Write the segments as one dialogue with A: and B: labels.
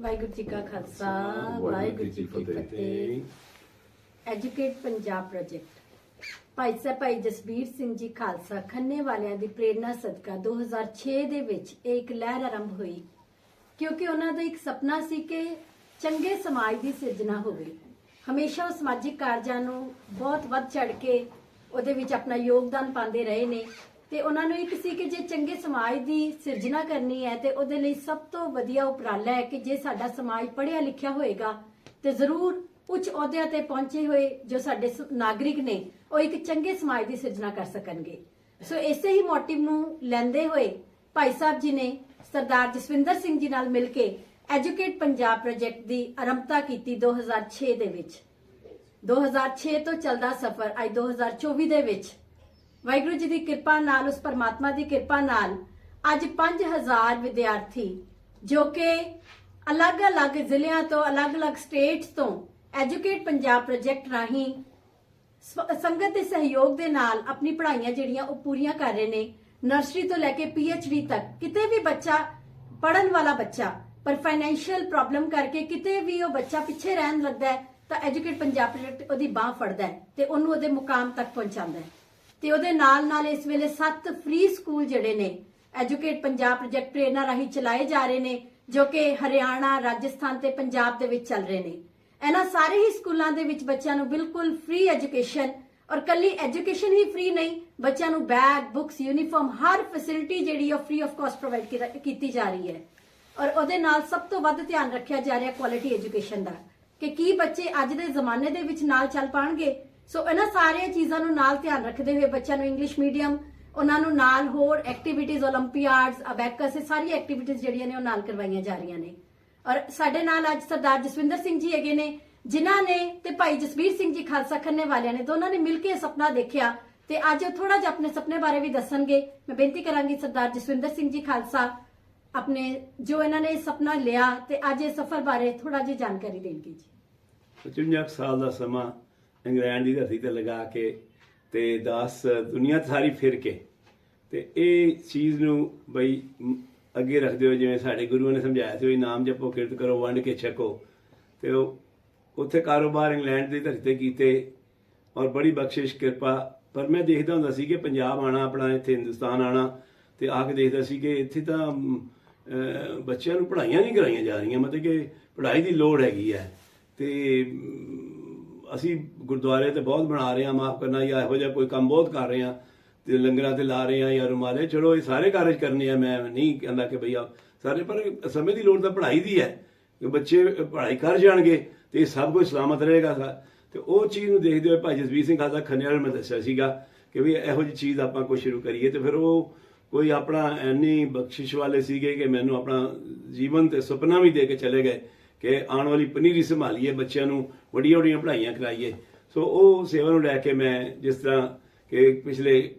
A: ਵਾਹਿਗੁਰੂ ਜੀ ਕਾ ਖਾਲਸਾ ਵਾਹਿਗੁਰੂ ਜੀ ਕੀ ਫਤਿਹ। Educate Punjab project Bhai Sahib ਭਾਈ ਜਸਬੀਰ ਸਿੰਘ ਜੀ ਖਾਲਸਾ ਖੰਨੇ ਵਾਲਿਆਂ ਦੀ ਪ੍ਰੇਰਣਾ ਸਦਕਾ 2006 ਦੇ ਵਿੱਚ ਇਹ ਇੱਕ ਲਹਿਰ ਆਰੰਭ ਹੋਈ। ਕਿਉਂਕਿ ਉਹਨਾਂ ਦਾ ਇੱਕ ਸੁਪਨਾ ਸੀ ਕਿ ਚੰਗੇ ਸਮਾਜ ਦੀ ਸਿਰਜਣਾ ਹੋਵੇ। ਹਮੇਸ਼ਾ ਉਹ ਸਮਾਜਿਕ ਕਾਰਜਾਂ ਨੂੰ ਬਹੁਤ ਵੱਧ ਚੜ ਕੇ ਉਹਦੇ ਵਿੱਚ ਆਪਣਾ ਯੋਗਦਾਨ ਪਾਉਂਦੇ ਰਹੇ ਨੇ। ਤੇ ਉਹਨਾਂ ਨੂੰ ਇੱਕ ਸੀ ਕਿ ਜੇ ਚੰਗੇ ਸਮਾਜ ਦੀ ਸਿਰਜਣਾ ਕਰਨੀ ਹੈ ਤੇ ਉਹਦੇ ਲਈ ਸਭ ਤੋਂ ਵਧੀਆ ਉਪਰਾਲਾ ਹੈ ਕਿ ਜੇ ਸਾਡਾ ਸਮਾਜ ਪੜ੍ਹਿਆ ਲਿਖਿਆ ਹੋਏਗਾ ਤੇ ਜ਼ਰੂਰ ਉੱਚ ਅਹੁਦਿਆਂ ਤੇ ਪਹੁੰਚੇ ਹੋਏ ਜੋ ਸਾਡੇ ਨਾਗਰਿਕ ਨੇ, ਉਹ ਇੱਕ ਚੰਗੇ ਸਮਾਜ ਦੀ ਸਿਰਜਣਾ ਕਰ ਸਕਣਗੇ। ਸੋ ਇਸੇ ਹੀ ਮੋਟਿਵ ਨੂੰ ਲੈਂਦੇ ਹੋਏ ਭਾਈ ਸਾਹਿਬ ਜੀ ਨੇ ਸਰਦਾਰ ਜਸਵਿੰਦਰ ਸਿੰਘ ਜੀ ਨਾਲ ਮਿਲ ਕੇ ਐਜੂਕੇਟ ਪੰਜਾਬ ਪ੍ਰੋਜੈਕਟ ਦੀ ਆਰੰਭਤਾ ਕੀਤੀ 2006 ਦੇ ਵਿੱਚ। 2006 ਤੋਂ ਚੱਲਦਾ ਸਫ਼ਰ ਅੱਜ 2024 ਦੇ ਵਿੱਚ। ਵਾਹਿਗੁਰੂ ਜੀ ਦੀ ਕਿਰਪਾ ਨਾਲ, ਉਸ ਪਰਮਾਤਮਾ ਦੀ ਕਿਰਪਾ ਨਾਲ, ਅੱਜ 5000 ਵਿਦਿਆਰਥੀ, ਜੋ ਕਿ ਅਲੱਗ-ਅਲੱਗ ਜ਼ਿਲ੍ਹਿਆਂ ਤੋਂ, ਅਲੱਗ-ਅਲੱਗ ਸਟੇਟ ਤੋਂ ਐਜੂਕੇਟ ਪੰਜਾਬ ਪ੍ਰੋਜੈਕਟ ਰਾਹੀਂ ਸੰਗਤ ਦੇ ਸਹਿਯੋਗ ਦੇ ਨਾਲ ਆਪਣੀ ਪੜ੍ਹਾਈਆਂ ਜਿਹੜੀਆਂ ਉਹ ਪੂਰੀਆਂ ਕਰ ਰਹੇ ਨੇ। ਨਰਸਰੀ ਤੋਂ ਲੈ ਕੇ ਡੀ ਤੱਕ, ਕਿਤੇ ਵੀ ਬੱਚਾ ਪੜਨ ਵਾਲਾ ਬੱਚਾ, ਪਰ ਫਾਈਨੈਂਸ਼ੀਅਲ ਪ੍ਰੋਬਲਮ ਕਰਕੇ ਕਿਤੇ ਵੀ ਉਹ ਬੱਚਾ ਪਿੱਛੇ ਰਹਿਣ ਲੱਗਦਾ ਹੈ, ਤਾਂ ਐਜੂਕੇਟ ਪੰਜਾਬ ਪ੍ਰੋਜੈਕਟ ਉਹਦੀ ਬਾਹ ਫੜਦਾ ਹੈ ਤੇ ਉਹਨੂੰ ਉਹਦੇ ਮੁਕਾਮ ਤੱਕ ਪਹੁੰਚਾਉਂਦਾ ਹੈ। ਤੇ ਉਹਦੇ ਨਾਲ ਨਾਲ ਇਸ ਵੇਲੇ 7 ਫ੍ਰੀ ਸਕੂਲ ਜਿਹੜੇ ਨੇ ਐਜੂਕੇਟ ਪੰਜਾਬ ਪ੍ਰੋਜੈਕਟ ਪ੍ਰੇਰਣਾ ਰਾਹੀਂ ਚਲਾਏ ਜਾ ਰਹੇ ਨੇ, ਜੋ ਕਿ ਹਰਿਆਣਾ, ਰਾਜਸਥਾਨ ਤੇ ਪੰਜਾਬ ਦੇ ਵਿੱਚ ਚੱਲ ਰਹੇ ਨੇ। ਇਹਨਾਂ ਸਾਰੇ ਹੀ ਸਕੂਲਾਂ ਦੇ ਵਿੱਚ ਬੱਚਿਆਂ ਨੂੰ ਬਿਲਕੁਲ ਫ੍ਰੀ ਐਜੂਕੇਸ਼ਨ ਔਰ ਕੱਲੀ ਐਜੂਕੇਸ਼ਨ ਹੀ ਫ੍ਰੀ ਨਹੀਂ, ਬੱਚਿਆਂ ਨੂੰ ਬੈਗ ਬੁੱਕਸ ਯੂਨੀਫਾਰਮ ਹਰ ਫੈਸਿਲਿਟੀ ਜਿਹੜੀ ਉਹ ਫ੍ਰੀ ਆਫ ਕਾਸਟ ਪ੍ਰੋਵਾਈਡ ਕੀਤੀ ਜਾ ਰਹੀ ਹੈ। ਔਰ ਉਹਦੇ ਨਾਲ ਸਭ ਤੋਂ ਵੱਧ ਧਿਆਨ ਰੱਖਿਆ ਜਾ ਰਿਹਾ ਕੁਆਲਿਟੀ ਐਜੂਕੇਸ਼ਨ ਦਾ, ਕਿ ਕੀ ਬੱਚੇ ਅੱਜ ਦੇ ਜ਼ਮਾਨੇ ਦੇ ਵਿੱਚ ਨਾਲ ਚੱਲ ਪਾਣਗੇ ਸੋ ਇਹਨਾਂ ਸਾਰੀਆਂ ਚੀਜ਼ਾਂ ਨੂੰ ਨਾਲ ਧਿਆਨ ਰੱਖਦੇ ਹੋਏ ਬੱਚਿਆਂ ਨੂੰ ਇੰਗਲਿਸ਼ ਮੀਡੀਅਮ ਉਹਨਾਂ ਨੂੰ ਨਾਲ ਹੋਰ ਐਕਟੀਵਿਟੀਜ਼ 올림픽ਿਆਡਸ ਅਬੈਕਸ ਇਹ ਸਾਰੀ ਐਕਟੀਵਿਟੀਜ਼ ਜਿਹੜੀਆਂ ਨੇ ਉਹ ਨਾਲ ਕਰਵਾਈਆਂ ਜਾ ਰਹੀਆਂ ਨੇ। ਔਰ ਸਾਡੇ ਨਾਲ ਅੱਜ ਸਰਦਾਰ ਜਸਵਿੰਦਰ ਸਿੰਘ ਜੀ ਹੈਗੇ ਨੇ, ਜਿਨ੍ਹਾਂ ਨੇ ਤੇ ਭਾਈ ਜਸਵੀਰ ਸਿੰਘ ਜੀ ਖਾਲਸਾ ਖੰਨੇ ਵਾਲਿਆਂ ਨੇ ਦੋਨਾਂ ਨੇ ਮਿਲ ਕੇ ਸੁਪਨਾ ਦੇਖਿਆ ਤੇ ਅੱਜ ਥੋੜਾ ਜਿਹਾ ਆਪਣੇ ਸੁਪਨੇ ਬਾਰੇ ਵੀ ਦੱਸਣਗੇ। ਮੈਂ ਬੇਨਤੀ ਕਰਾਂਗੀ ਸਰਦਾਰ ਜਸਵਿੰਦਰ ਸਿੰਘ ਜੀ ਖਾਲਸਾ ਆਪਣੇ ਜੋ ਇਹਨਾਂ ਨੇ ਸੁਪਨਾ ਲਿਆ ਤੇ ਅੱਜ ਇਹ ਸਫਰ ਬਾਰੇ ਥੋੜਾ ਜਿਹਾ ਜਾਣਕਾਰੀ ਦੇਣਗੇ ਜੀ।
B: 55 ਸਾਲ ਦਾ ਸਮਾਂ ਇੰਗਲੈਂਡ ਦੀ ਧਰਤੀ ਤੇ ਲਗਾ ਕੇ ਤੇ 10 ਦੁਨੀਆ ਸਾਰੀ ਫਿਰ ਕੇ ਤੇ ਇਹ ਚੀਜ਼ ਨੂੰ ਬਈ ਅੱਗੇ ਰੱਖਦੇ ਹੋ ਜਿਵੇਂ ਸਾਡੇ ਗੁਰੂਆਂ ਨੇ ਸਮਝਾਇਆ ਸੀ, ਵੀ ਨਾਮ ਜਪੋ, ਕਿਰਤ ਕਰੋ, ਵੰਡ ਕੇ ਛਕੋ। ਤੇ ਉਹ ਉੱਥੇ ਕਾਰੋਬਾਰ ਇੰਗਲੈਂਡ ਦੀ ਧਰਤੀ ਤੇ ਕੀਤੇ ਔਰ ਬੜੀ ਬਖਸ਼ਿਸ਼, ਕਿਰਪਾ। ਪਰ ਮੈਂ ਦੇਖਦਾ ਹੁੰਦਾ ਸੀ ਕਿ ਪੰਜਾਬ ਆਣਾ, ਆਪਣਾ ਇੱਥੇ ਹਿੰਦੁਸਤਾਨ ਆਣਾ ਤੇ ਆ ਕੇ ਦੇਖਦਾ ਸੀ ਕਿ ਇੱਥੇ ਤਾਂ ਬੱਚਿਆਂ ਨੂੰ ਪੜ੍ਹਾਈਆਂ ਨਹੀਂ ਕਰਾਈਆਂ ਜਾ ਰਹੀਆਂ। ਮਤਲਬ ਕਿ ਪੜ੍ਹਾਈ ਦੀ ਲੋੜ ਹੈਗੀ ਹੈ। ਤੇ ਅਸੀਂ ਗੁਰਦੁਆਰੇ ਤੇ ਬਹੁਤ ਬਣਾ ਰਹੇ ਹਾਂ, ਮਾਫ ਕਰਨਾ, ਜਾਂ ਇਹੋ ਜਿਹਾ ਕੋਈ ਕੰਮ ਬਹੁਤ ਕਰ ਰਹੇ ਹਾਂ, ਤੇ ਲੰਗਰਾਂ ਤੇ ਲਾ ਰਹੇ ਹਾਂ, ਜਾਂ ਰੁਮਾਲੇ, ਚਲੋ ਇਹ ਸਾਰੇ ਕਾਰਜ ਕਰਨੇ ਆ, ਮੈਂ ਨਹੀਂ ਕਹਿੰਦਾ ਕਿ ਭਈਆ ਸਾਰੇ, ਪਰ ਸਮੇਂ ਦੀ ਲੋੜ ਤਾਂ ਪੜ੍ਹਾਈ ਦੀ ਹੈ, ਕਿ ਬੱਚੇ ਪੜ੍ਹਾਈ ਕਰ ਜਾਣਗੇ, ਤੇ ਇਹ ਸਭ ਕੁਝ ਸਲਾਮਤ ਰਹੇਗਾ ਸਾ- ਤੇ ਉਹ ਚੀਜ਼ ਨੂੰ ਦੇਖਦੇ ਹੋਏ ਭਾਈ ਜਸਵੀਰ ਸਿੰਘ ਖਾਲਸਾ ਖੰਨੇ ਮੈਂ ਦੱਸਿਆ ਸੀਗਾ ਕਿ ਵੀ ਇਹੋ ਜਿਹੀ ਚੀਜ਼ ਆਪਾਂ ਕੋਈ ਸ਼ੁਰੂ ਕਰੀਏ, ਤੇ ਫਿਰ ਉਹ ਕੋਈ ਆਪਣਾ ਐਨੀ ਬਖਸ਼ਿਸ਼ ਵਾਲੇ ਸੀਗੇ ਕਿ ਮੈਨੂੰ ਆਪਣਾ ਜੀਵਨ ਤੇ ਸੁਪਨਾ ਵੀ ਦੇ ਕੇ ਚਲੇ ਗਏ। ਕਿ ਆਉਣ ਵਾਲੀ ਪਨੀਰੀ ਸੰਭਾਲੀਏ, ਬੱਚਿਆਂ ਨੂੰ ਵੱਡੀਆਂ ਵੱਡੀਆਂ ਪੜ੍ਹਾਈਆਂ ਕਰਾਈਏ। ਸੋ ਉਹ ਸੇਵਾ ਨੂੰ ਲੈ ਕੇ ਮੈਂ ਜਿਸ ਤਰ੍ਹਾਂ ਕਿ ਪਿਛਲੇ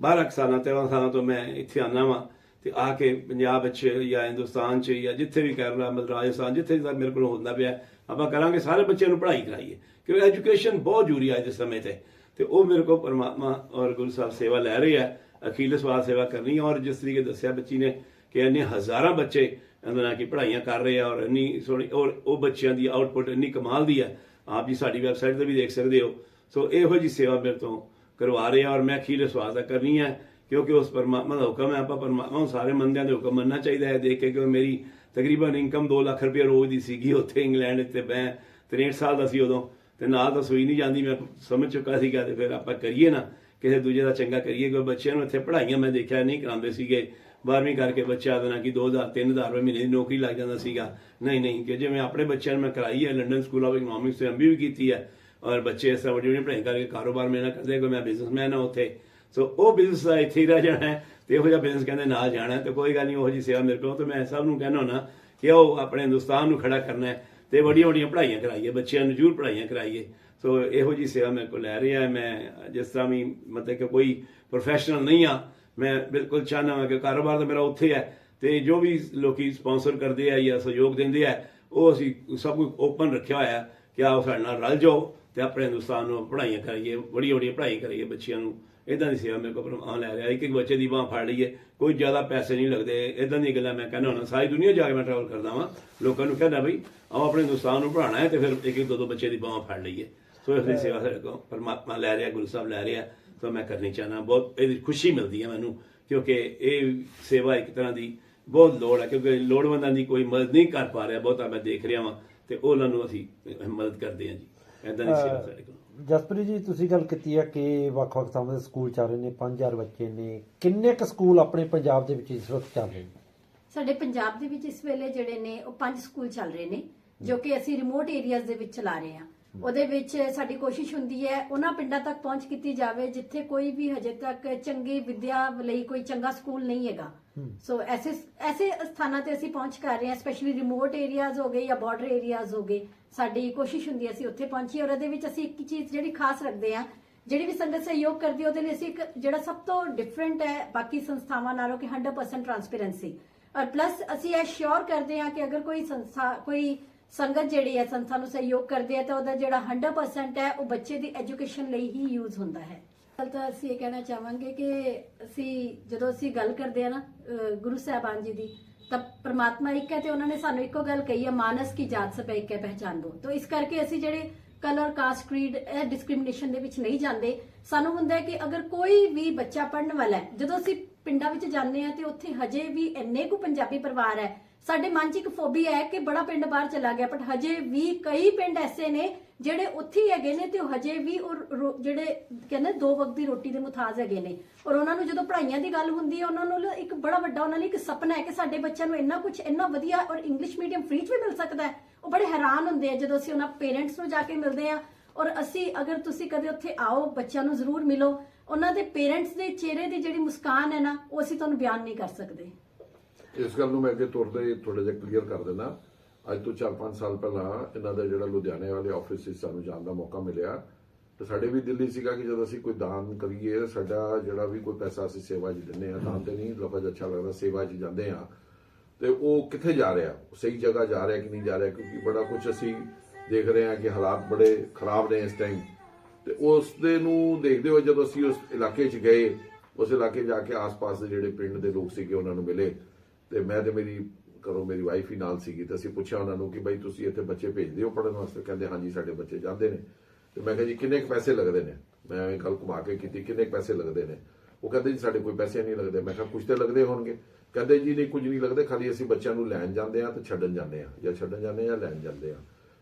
B: 12 ਕੁ ਸਾਲਾਂ 13 ਸਾਲਾਂ ਤੋਂ ਮੈਂ ਇੱਥੇ ਆਨਾ ਵਾਂ ਤੇ ਆ ਕੇ ਪੰਜਾਬ ਵਿੱਚ ਜਾਂ ਹਿੰਦੁਸਤਾਨ 'ਚ ਜਾਂ ਜਿੱਥੇ ਵੀ ਕਰ ਮਤਲਬ ਰਾਜਸਥਾਨ, ਜਿੱਥੇ ਵੀ ਮੇਰੇ ਕੋਲ ਹੁੰਦਾ ਪਿਆ, ਆਪਾਂ ਕਰਾਂਗੇ, ਸਾਰੇ ਬੱਚਿਆਂ ਨੂੰ ਪੜ੍ਹਾਈ ਕਰਾਈਏ। ਕਿਉਂਕਿ ਐਜੂਕੇਸ਼ਨ ਬਹੁਤ ਜ਼ਰੂਰੀ ਹੈ ਅੱਜ ਦੇ ਸਮੇਂ ਤੇ। ਤੇ ਉਹ ਮੇਰੇ ਕੋਲ ਪਰਮਾਤਮਾ ਔਰ ਗੁਰੂ ਸਾਹਿਬ ਸੇਵਾ ਲੈ ਰਹੇ ਆ ਅਖੀਲ ਸਵਾਲ ਸੇਵਾ ਕਰਨੀ ਹੈ ਔਰ ਜਿਸ ਤਰੀਕੇ ਦੱਸਿਆ ਬੱਚੀ ਨੇ ਕਿ ਇੰਨੇ ਹਜ਼ਾਰਾਂ ਬੱਚੇ ਇਹਨਾਂ ਨਾਲ ਕੀ ਪੜ੍ਹਾਈਆਂ ਕਰ ਰਹੇ ਆ ਔਰ ਇੰਨੀ ਸੋਹਣੀ ਔਰ ਉਹ ਬੱਚਿਆਂ ਦੀ ਆਊਟਪੁੱਟ ਇੰਨੀ ਕਮਾਲ ਦੀ ਹੈ ਆਪ ਜੀ ਸਾਡੀ ਵੈਬਸਾਈਟ ਤੇ ਵੀ ਦੇਖ ਸਕਦੇ ਹੋ। ਸੋ ਇਹੋ ਜੀ ਸੇਵਾ ਮੇਰੇ ਤੋਂ ਕਰਵਾ ਰਹੇ ਆ ਔਰ ਮੈਂ ਅਖੀਲੇ ਸਵਾਦ ਦਾ ਕਰਨੀ ਹੈ ਕਿਉਂਕਿ ਉਸ ਪਰਮਾਤਮਾ ਦਾ ਹੁਕਮ ਹੈ, ਆਪਾਂ ਪਰਮਾਤਮਾ ਨੂੰ ਸਾਰੇ ਮੰਦਿਆਂ ਦੇ ਹੁਕਮ ਮੰਨਣਾ ਚਾਹੀਦਾ ਹੈ। ਦੇਖ ਕੇ ਕਿ ਮੇਰੀ ਤਕਰੀਬਨ ਇਨਕਮ 2 ਲੱਖ ਰੁਪਏ ਰੋਜ਼ ਦੀ ਸੀਗੀ ਉੱਥੇ ਇੰਗਲੈਂਡ ਵਿੱਚ ਤੇ ਮੈਂ 63 ਸਾਲ ਦਾ ਸੀ ਉਦੋਂ ਤੇ ਨਾਲ ਤਾਂ ਸੋਈ ਨਹੀਂ ਜਾਂਦੀ, ਮੈਂ ਸਮਝ ਚੁੱਕਾ ਸੀਗਾ ਤੇ ਫਿਰ ਆਪਾਂ ਕਰੀਏ ਨਾ, ਕਿਸੇ ਦੂਜੇ ਦਾ ਚੰਗਾ ਕਰੀਏ ਕੋਈ ਬੱਚਿਆਂ ਨੂੰ ਇੱਥੇ ਪੜ੍ਹਾਈਆਂ ਮੈਂ ਦੇਖਿਆ ਨਹੀਂ ਕਰਾਉਂਦੇ ਸੀਗੇ। 12ਵੀਂ ਕਰਕੇ ਬੱਚਾ ਦੇਣਾ ਕਿ 2000 3000 ਰੁਪਏ ਮਹੀਨੇ ਦੀ ਨੌਕਰੀ ਲੱਗ ਜਾਂਦਾ ਸੀਗਾ। ਨਹੀਂ ਨਹੀਂ, ਕਿ ਜਿਵੇਂ ਆਪਣੇ ਬੱਚਿਆਂ ਨੂੰ ਮੈਂ ਕਰਾਈ ਹੈ ਲੰਡਨ ਸਕੂਲ ਆਫ ਇਕਨੋਮਿਕਸ ਤੋਂ ਐਮਬੀ ਵੀ ਕੀਤੀ ਹੈ ਔਰ ਬੱਚੇ ਇਸ ਤਰ੍ਹਾਂ ਵੱਡੀ ਵੱਡੀ ਪੜ੍ਹਾਈ ਕਰਕੇ ਕਾਰੋਬਾਰ ਮੇਰਾ ਕਰਦੇ ਕੋਈ ਮੈਂ ਬਿਜ਼ਨਸਮੈਨ ਹਾਂ ਉੱਥੇ। ਸੋ ਉਹ ਬਿਜ਼ਨਸ ਦਾ ਇੱਥੇ ਹੀ ਰਹਿ ਜਾਣਾ ਹੈ ਤੇ ਇਹੋ ਜਿਹਾ ਬਿਜ਼ਨਸ ਕਹਿੰਦੇ ਨਾਲ ਜਾਣਾ ਹੈ ਤੇ ਕੋਈ ਗੱਲ ਨਹੀਂ, ਉਹੋ ਜੀ ਸੇਵਾ ਮੇਰੇ ਕੋਲ। ਤੇ ਮੈਂ ਸਭ ਨੂੰ ਕਹਿਣਾ ਹੁੰਦਾ ਕਿ ਉਹ ਆਪਣੇ ਹਿੰਦੁਸਤਾਨ ਨੂੰ ਖੜਾ ਕਰਨਾ ਹੈ ਤੇ ਵੱਡੀਆਂ ਵੱਡੀਆਂ ਪੜ੍ਹਾਈਆਂ ਕਰਾਈਏ, ਬੱਚਿਆਂ ਨੂੰ ਜ਼ਰੂਰ ਪੜ੍ਹਾਈਆਂ ਕਰਾਈਏ। ਸੋ ਇਹੋ ਜੀ ਸੇਵਾ ਮੇਰੇ ਕੋਲ ਲੈ ਰਿਹਾ ਮੈਂ ਜਿਸ ਤਰ੍ਹਾਂ ਵੀ ਮਤਲਬ ਕਿ ਕੋਈ ਪ੍ਰੋਫੈਸ਼ਨਲ ਨਹੀਂ ਆ ਮੈਂ ਬਿਲਕੁਲ ਚਾਹਨਾ ਹਾਂ ਕਿ ਕਾਰੋਬਾਰ ਤਾਂ ਮੇਰਾ ਉੱਥੇ ਹੈ ਤੇ ਜੋ ਵੀ ਲੋਕੀ ਸਪਾਂਸਰ ਕਰਦੇ ਆ ਜਾਂ ਸਹਿਯੋਗ ਦਿੰਦੇ ਆ, ਉਹ ਅਸੀਂ ਸਭ ਕੁਝ ਓਪਨ ਰੱਖਿਆ ਹੋਇਆ ਕਿ ਆਓ ਸਾਡੇ ਨਾਲ ਰਲ ਜਾਓ ਤੇ ਆਪਣੇ ਹਿੰਦੁਸਤਾਨ ਨੂੰ ਪੜ੍ਹਾਈਆਂ ਕਰੀਏ ਬੜੀ ਬੜੀ ਪੜ੍ਹਾਈ ਕਰੀਏ ਬੱਚਿਆਂ ਨੂੰ। ਇਦਾਂ ਦੀ ਸੇਵਾ ਮੇਰੇ ਕੋਲ ਪਰਮਾਨ ਲੈ ਰਿਹਾ। ਇੱਕ ਇੱਕ ਬੱਚੇ ਦੀ ਬਾਹ ਫੜ ਲਈਏ। ਕੋਈ ਜ਼ਿਆਦਾ ਪੈਸੇ ਨਹੀਂ ਲੱਗਦੇ। ਇਦਾਂ ਦੀ ਗੱਲਾਂ ਮੈਂ ਕਹਿੰਦਾ ਹੁਣ ਸਾਰੀ ਦੁਨੀਆ ਜਾ ਕੇ ਮੈਂ ਟਰੈਵਲ ਕਰਦਾ ਵਾਂ। ਲੋਕਾਂ ਨੂੰ ਕਹਿੰਦਾ ਬਈ, ਆਓ ਆਪਣੇ ਹਿੰਦੁਸਤਾਨ ਨੂੰ ਪੜਾਉਣਾ ਹੈ ਤੇ ਫਿਰ ਇੱਕ ਇੱਕ ਦੋ ਦੋ ਬੱਚੇ ਦੀ ਬਾਹ ਫੜ ਲਈਏ। ਸੋ ਇਸ ਦੀ ਸੇਵਾ ਸਾਡੇ ਕੋਲ ਪਰਮਾਤਮਾ ਲੈ ਰਿਹਾ, ਗੁਰੂ ਸਾਹਿਬ ਲੈ ਰਿਹਾ। ਸੋ ਮੈਂ ਕਰਨੀ ਚਾਹਨਾ ਬਹੁਤ ਇਹਦੀ ਖੁਸ਼ੀ ਮਿਲਦੀ ਹੈ ਮੈਨੂੰ ਕਿਉਂਕਿ ਇਹ ਸੇਵਾ ਇੱਕ ਤਰ੍ਹਾਂ ਦੀ ਬਹੁਤ ਲੋੜ ਹੈ ਕਿਉਂਕਿ ਲੋੜਵੰਦਾਂ ਦੀ ਕੋਈ ਮਦਦ ਨਹੀਂ ਕਰ ਪਾ ਰਿਹਾ ਬਹੁਤਾ ਮੈਂ ਦੇਖ ਰਿਹਾ ਵਾਂ ਤੇ ਉਹਨਾਂ ਨੂੰ ਅਸੀਂ ਮਦਦ ਕਰਦੇ ਹਾਂ ਜੀ ਐਦਾਂ ਦੀ ਸੇਵਾ ਸਾਡੇ ਕੋਲ।
C: ਜਸਪ੍ਰੀਤ ਜੀ ਤੁਸੀਂ ਗੱਲ ਕੀਤੀ ਹੈ ਕਿ ਵੱਖ-ਵੱਖ ਥਾਵਾਂ ਦੇ ਸਕੂਲ ਚੱਲ ਰਹੇ ਨੇ 5000 ਬੱਚੇ ਨੇ ਕਿੰਨੇ ਕੁ ਸਕੂਲ ਆਪਣੇ ਪੰਜਾਬ ਦੇ ਵਿੱਚ ਇਸ ਵਕਤ ਚੱਲ ਰਹੇ ਨੇ?
A: ਸਾਡੇ ਪੰਜਾਬ ਦੇ ਵਿੱਚ ਇਸ ਵੇਲੇ ਜਿਹੜੇ ਨੇ ਉਹ ਪੰਜ ਸਕੂਲ ਚੱਲ ਰਹੇ ਨੇ ਜੋ ਕਿ ਅਸੀਂ ਰਿਮੋਟ ਏਰੀਆਜ਼ ਦੇ ਵਿੱਚ ਚਲਾ ਰਹੇ ਹਾਂ। ਉਹਦੇ ਵਿੱਚ ਸਾਡੀ ਕੋਸ਼ਿਸ਼ ਹੁੰਦੀ ਹੈ ਉਹਨਾਂ ਪਿੰਡਾਂ ਤੱਕ ਪਹੁੰਚ ਕੀਤੀ ਜਾਵੇ ਜਿੱਥੇ ਕੋਈ ਵੀ ਹਜੇ ਤੱਕ ਚੰਗੀ ਵਿਦਿਆ ਲਈ ਕੋਈ ਚੰਗਾ ਸਕੂਲ ਨਹੀਂ ਹੈਗਾ। ਸੋ ਐਸੇ ਐਸੇ ਸਥਾਨਾਂ ਤੇ ਅਸੀਂ ਪਹੁੰਚ ਕਰ ਰਹੇ ਹਾਂ ਸਪੈਸ਼ਲੀ ਰਿਮੋਟ ਏਰੀਆਜ਼ ਹੋ ਗਏ ਜਾਂ ਬਾਰਡਰ ਏਰੀਆਜ਼ ਹੋ ਗਏ। ਸਾਡੀ ਕੋਸ਼ਿਸ਼ ਹੁੰਦੀ ਹੈ ਅਸੀਂ ਉੱਥੇ ਪਹੁੰਚੀਏ ਔਰ ਉਹਦੇ ਵਿੱਚ ਅਸੀਂ ਇੱਕ ਚੀਜ਼ ਜਿਹੜੀ ਖਾਸ ਰੱਖਦੇ ਹਾਂ ਜਿਹੜੀ ਵੀ ਸੰਗਤ ਸਹਿਯੋਗ ਕਰਦੀ ਉਹਦੇ ਲਈ ਅਸੀਂ ਇੱਕ ਜਿਹੜਾ ਸਭ ਤੋਂ ਡਿਫਰੈਂਟ ਹੈ ਬਾਕੀ ਸੰਸਥਾਵਾਂ ਨਾਲੋਂ ਕਿ 100% ਟਰਾਂਸਪੇਰੈਂਸੀ ਔਰ ਪਲੱਸ ਅਸੀਂ ਇਹ ਸ਼ੋਰ ਕਰਦੇ ਹਾਂ ਕਿ ਅਗਰ ਕੋਈ ਸੰਸਥਾ ਕੋਈ ਸੰਗਤ ਜਿਹੜੀ ਹੈ ਸੰਸਥਾ ਨੂੰ ਸਹਿਯੋਗ ਕਰਦੀ ਹੈ ਤਾਂ ਉਹਦਾ ਜਿਹੜਾ 100% ਹੈ, ਉਹ ਬੱਚੇ ਦੀ ਐਜੂਕੇਸ਼ਨ ਲਈ ਹੀ ਯੂਜ਼ ਹੁੰਦਾ ਹੈ। ਤਾਂ ਅਸੀਂ ਇਹ ਕਹਿਣਾ ਚਾਹਾਂਗੇ ਕਿ ਅਸੀਂ ਜਦੋਂ ਅਸੀਂ ਗੱਲ ਕਰਦੇ ਆ ਨਾ ਗੁਰੂ ਸਾਹਿਬਾਨ ਜੀ ਦੀ, ਤਾਂ ਪ੍ਰਮਾਤਮਾ ਇੱਕ ਹੈ ਤੇ ਉਹਨਾਂ ਨੇ ਸਾਨੂੰ ਇੱਕੋ ਗੱਲ ਕਹੀ ਹੈ ਮਾਨਸ ਕੀ ਜਾਤ ਸਪੈ ਇੱਕ ਹੈ ਪਹਿਚਾਨ ਦੋ ਤਾਂ ਇਸ ਕਰਕੇ ਅਸੀਂ ਜਿਹੜੇ ਕਲਰ ਕਾਸਟ ਕ੍ਰੀਡ ਇਹ ਡਿਸਕ੍ਰਿਮੀਨੇਸ਼ਨ ਦੇ ਵਿੱਚ ਨਹੀਂ ਜਾਂਦੇ। ਸਾਨੂੰ ਹੁੰਦਾ ਹੈ ਕਿ ਅਗਰ ਕੋਈ ਵੀ ਬੱਚਾ ਪੜਨ ਵਾਲਾ ਹੈ, ਜਦੋਂ ਅਸੀਂ ਪਿੰਡਾਂ ਵਿੱਚ ਜਾਂਦੇ ਆ ਤੇ ਉੱਥੇ ਹਜੇ ਵੀ ਇੰਨੇ ਕੁ ਪੰਜਾਬੀ ਪਰਿਵਾਰ ਹੈ ਸਾਡੇ ਮਨ 'ਚ ਇੱਕ ਫੋਬੀਆ ਹੈ ਕਿ ਬੜਾ ਪਿੰਡ ਬਾਹਰ ਚਲਾ ਗਿਆ ਬਟ ਹਜੇ ਵੀ ਕਈ ਪਿੰਡ ਐਸੇ ਨੇ ਜਿਹੜੇ ਉੱਥੇ ਹੀ ਹੈਗੇ ਨੇ ਤੇ ਉਹ ਹਜੇ ਵੀ ਉਹ ਜਿਹੜੇ ਕਹਿੰਦੇ ਦੋ ਵਕਤ ਦੀ ਰੋਟੀ ਦੇ ਮੁਤਾਜ ਹੈਗੇ ਨੇ। ਔਰ ਉਹਨਾਂ ਨੂੰ ਜਦੋਂ ਪੜ੍ਹਾਈਆਂ ਦੀ ਗੱਲ ਹੁੰਦੀ ਹੈ, ਉਹਨਾਂ ਨੂੰ ਇੱਕ ਬੜਾ ਵੱਡਾ ਉਹਨਾਂ ਲਈ ਇੱਕ ਸੁਪਨਾ ਹੈ ਕਿ ਸਾਡੇ ਬੱਚਿਆਂ ਨੂੰ ਇੰਨਾ ਕੁਝ ਇੰਨਾ ਵਧੀਆ ਔਰ ਇੰਗਲਿਸ਼ ਮੀਡੀਅਮ ਫ੍ਰੀ 'ਚ ਵੀ ਮਿਲ ਸਕਦਾ ਹੈ। ਉਹ ਬੜੇ ਹੈਰਾਨ ਹੁੰਦੇ ਆ ਜਦੋਂ ਅਸੀਂ ਉਹਨਾਂ ਪੇਰੈਂਟਸ ਨੂੰ ਜਾ ਕੇ ਮਿਲਦੇ ਆ ਔਰ ਅਸੀਂ ਅਗਰ ਤੁਸੀਂ ਕਦੇ ਉੱਥੇ ਆਓ, ਬੱਚਿਆਂ ਨੂੰ ਜ਼ਰੂਰ ਮਿਲੋ, ਉਹਨਾਂ ਦੇ ਪੇਰੈਂਟਸ ਦੇ ਚਿਹਰੇ ਦੀ ਜਿਹੜੀ ਮੁਸਕਾਨ ਹੈ ਨਾ, ਉਹ ਅਸੀਂ ਤੁਹਾਨੂੰ ਬਿਆਨ ਨਹੀਂ ਕਰ ਸਕਦੇ।
D: ਇਸ ਗੱਲ ਨੂੰ ਮੈਂ ਅੱਗੇ ਤੁਰਦੇ ਹੀ ਥੋੜਾ ਜਿਹਾ ਕਲੀਅਰ ਕਰ ਦੇਣਾ ਅੱਜ ਤੋਂ 4-5 ਸਾਲ ਪਹਿਲਾਂ ਇਹਨਾਂ ਦਾ ਜਿਹੜਾ ਲੁਧਿਆਣੇ ਵਾਲੇ ਆਫਿਸ ਵਿੱਚ ਸਾਨੂੰ ਜਾਣ ਦਾ ਮੌਕਾ ਮਿਲਿਆ। ਤੇ ਸਾਡੇ ਵੀ ਦਿੱਲੀ ਸੀਗਾ ਕਿ ਜਦੋਂ ਅਸੀਂ ਕੋਈ ਦਾਨ ਕਰੀਏ, ਸਾਡਾ ਜਿਹੜਾ ਵੀ ਕੋਈ ਪੈਸਾ ਅਸੀਂ ਸੇਵਾ 'ਚ ਦਿੰਦੇ ਆ ਦਾਨ ਤੇ ਨਹੀਂ ਲਫ਼ਜ਼ ਅੱਛਾ ਲੱਗਦਾ ਸੇਵਾ 'ਚ ਜਾਂਦੇ ਆ ਤੇ ਉਹ ਕਿੱਥੇ ਜਾ ਰਿਹਾ? ਸਹੀ ਜਗ੍ਹਾ ਜਾ ਰਿਹਾ ਕਿ ਨਹੀਂ ਜਾ ਰਿਹਾ? ਕਿਉਂਕਿ ਬੜਾ ਕੁਝ ਅਸੀਂ ਦੇਖ ਰਹੇ ਹਾਂ ਕਿ ਹਾਲਾਤ ਬੜੇ ਖਰਾਬ ਨੇ ਇਸ ਟਾਈਮ ਤੇ ਉਸ ਦੇ ਨੂੰ ਦੇਖਦੇ ਹੋਏ ਜਦੋਂ ਅਸੀਂ ਉਸ ਇਲਾਕੇ 'ਚ ਗਏ, ਉਸ ਇਲਾਕੇ ਜਾ ਕੇ ਆਸ-ਪਾਸ ਦੇ ਜਿਹੜੇ ਪਿੰਡ ਦੇ ਲੋਕ ਸੀਗੇ, ਉਹਨਾਂ ਨੂੰ ਮਿਲੇ। ਤੇ ਮੈਂ ਤੇ ਮੇਰੀ, ਘਰੋਂ ਮੇਰੀ ਵਾਈਫ ਹੀ ਨਾਲ ਸੀਗੀ ਤੇ ਅਸੀਂ ਪੁੱਛਿਆ ਉਹਨਾਂ ਨੂੰ ਕਿ ਬਈ ਤੁਸੀਂ ਇੱਥੇ ਬੱਚੇ ਭੇਜਦੇ ਹੋ ਪੜਨ ਵਾਸਤੇ? ਕਹਿੰਦੇ ਹਾਂਜੀ, ਸਾਡੇ ਬੱਚੇ ਜਾਂਦੇ ਨੇ। ਤੇ ਮੈਂ ਕਿਹਾ ਜੀ, ਕਿੰਨੇ ਕੁ ਪੈਸੇ ਲੱਗਦੇ ਨੇ? ਮੈਂ ਇਹ ਗੱਲ ਘੁਮਾ ਕੇ ਕੀਤੀ, ਕਿੰਨੇ ਕੁ ਪੈਸੇ ਲੱਗਦੇ ਨੇ? ਉਹ ਕਹਿੰਦੇ ਜੀ, ਸਾਡੇ ਕੋਈ ਪੈਸੇ ਨਹੀਂ ਲੱਗਦੇ। ਮੈਂ ਕਿਹਾ ਕੁਝ ਤੇ ਲੱਗਦੇ ਹੋਣਗੇ। ਕਹਿੰਦੇ ਜੀ, ਨਹੀਂ, ਕੁਝ ਨਹੀਂ ਲੱਗਦੇ। ਖਾਲੀ ਅਸੀਂ ਬੱਚਿਆਂ ਨੂੰ ਲੈਣ ਜਾਂਦੇ ਆ ਤੇ ਛੱਡਣ ਜਾਂਦੇ ਆ ਜਾਂ ਛੱਡਣ ਜਾਂਦੇ ਆ ਜਾਂ ਲੈਣ ਜਾਂਦੇ ਆ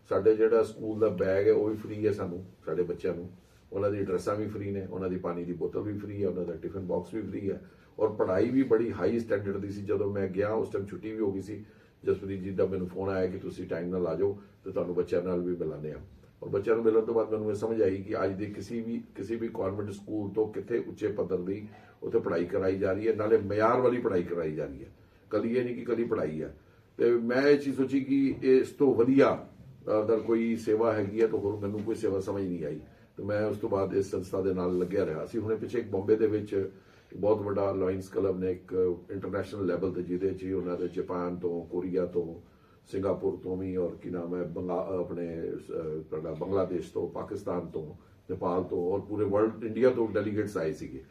D: ਸਾਡੇ ਜਿਹੜਾ ਸਕੂਲ ਦਾ ਬੈਗ ਹੈ, ਉਹ ਵੀ ਫ੍ਰੀ ਹੈ ਸਾਨੂੰ, ਸਾਡੇ ਬੱਚਿਆਂ ਨੂੰ। ਉਹਨਾਂ ਦੀ ਡਰੈਸਾਂ ਵੀ ਫ੍ਰੀ ਨੇ, ਉਹਨਾਂ ਦੀ ਪਾਣੀ ਦੀ ਬੋਤਲ ਵੀ ਫ੍ਰੀ ਹੈ, ਉਹਨਾਂ ਦਾ ਟਿਫਨ ਬਾਕਸ ਵੀ ਫ੍ਰੀ ਹੈ। ਔਰ ਪੜ੍ਹਾਈ ਵੀ ਬੜੀ ਹਾਈ ਸਟੈਂਡਰਡ ਦੀ ਸੀ। ਜਦੋਂ ਮੈਂ ਗਿਆ, ਉਸ ਟਾਈਮ ਛੁੱਟੀ ਵੀ ਹੋ ਗਈ ਸੀ। ਜਸਪ੍ਰੀਤ ਜੀ ਦਾ ਮੈਨੂੰ ਫੋਨ ਆਇਆ ਕਿ ਤੁਸੀਂ ਟਾਈਮ ਨਾਲ ਆ ਜਾਓ ਤੇ ਤੁਹਾਨੂੰ ਬੱਚਿਆਂ ਨਾਲ ਵੀ ਮਿਲਾਉਂਦੇ ਆ ਔਰ ਬੱਚਿਆਂ ਨੂੰ ਮਿਲਣ ਤੋਂ ਬਾਅਦ ਮੈਨੂੰ ਇਹ ਸਮਝ ਆਈ ਕਿ ਅੱਜ ਦੇ ਕਿਸੇ ਵੀ ਕਿਸੇ ਵੀ ਕਨਵੈਂਟ ਸਕੂਲ ਤੋਂ ਕਿੱਥੇ ਉੱਚੇ ਪੱਧਰ ਦੀ ਉੱਥੇ ਪੜ੍ਹਾਈ ਕਰਾਈ ਜਾ ਰਹੀ ਹੈ, ਨਾਲੇ ਮਿਆਰ ਵਾਲੀ ਪੜ੍ਹਾਈ ਕਰਾਈ ਜਾ ਰਹੀ ਹੈ। ਕਦੀ ਇਹ ਨਹੀਂ ਕਿ ਕਦੀ ਪੜ੍ਹਾਈ ਹੈ। ਤੇ ਮੈਂ ਇਹ ਚੀਜ਼ ਸੋਚੀ ਕਿ ਇਸ ਤੋਂ ਵਧੀਆ ਅਗਰ ਕੋਈ ਸੇਵਾ ਹੈਗੀ ਹੈ ਤਾਂ ਹੋਰ ਮੈਨੂੰ ਕੋਈ ਸੇਵਾ ਸਮਝ ਨਹੀਂ ਆਈ। ਤੇ ਮੈਂ ਉਸ ਤੋਂ ਬਾਅਦ ਇਸ ਸੰਸਥਾ ਦੇ ਨਾਲ ਲੱਗਿਆ ਰਿਹਾ। ਸੀ ਹੁਣੇ ਪਿੱਛੇ ਇੱਕ ਬੰਬੇ ਦੇ ਵਿੱਚ ਬਹੁਤ ਵੱਡਾ ਲਾਇਨਸ ਕਲੱਬ ਨੇ ਇੱਕ ਇੰਟਰਨੈਸ਼ਨਲ ਲੈਵਲ ਤੇ, ਜਿਹਦੇ 'ਚ ਉਹਨਾਂ ਦੇ ਜਾਪਾਨ ਤੋਂ ਕੋਰੀਆ ਤੋਂ ਸਿੰਗਾਪੁਰ ਤੋਂ ਵੀ ਔਰ ਕੀ ਨਾਮ ਹੈ ਬੰਗਾ ਆਪਣੇ ਤੁਹਾਡਾ ਬੰਗਲਾਦੇਸ਼ ਤੋਂ, ਪਾਕਿਸਤਾਨ ਤੋਂ, ਨੇਪਾਲ ਤੋਂ ਔਰ ਪੂਰੇ ਵਰਲਡ ਇੰਡੀਆ ਤੋਂ ਡੈਲੀਗੇਟਸ ਆਏ ਸੀਗੇ।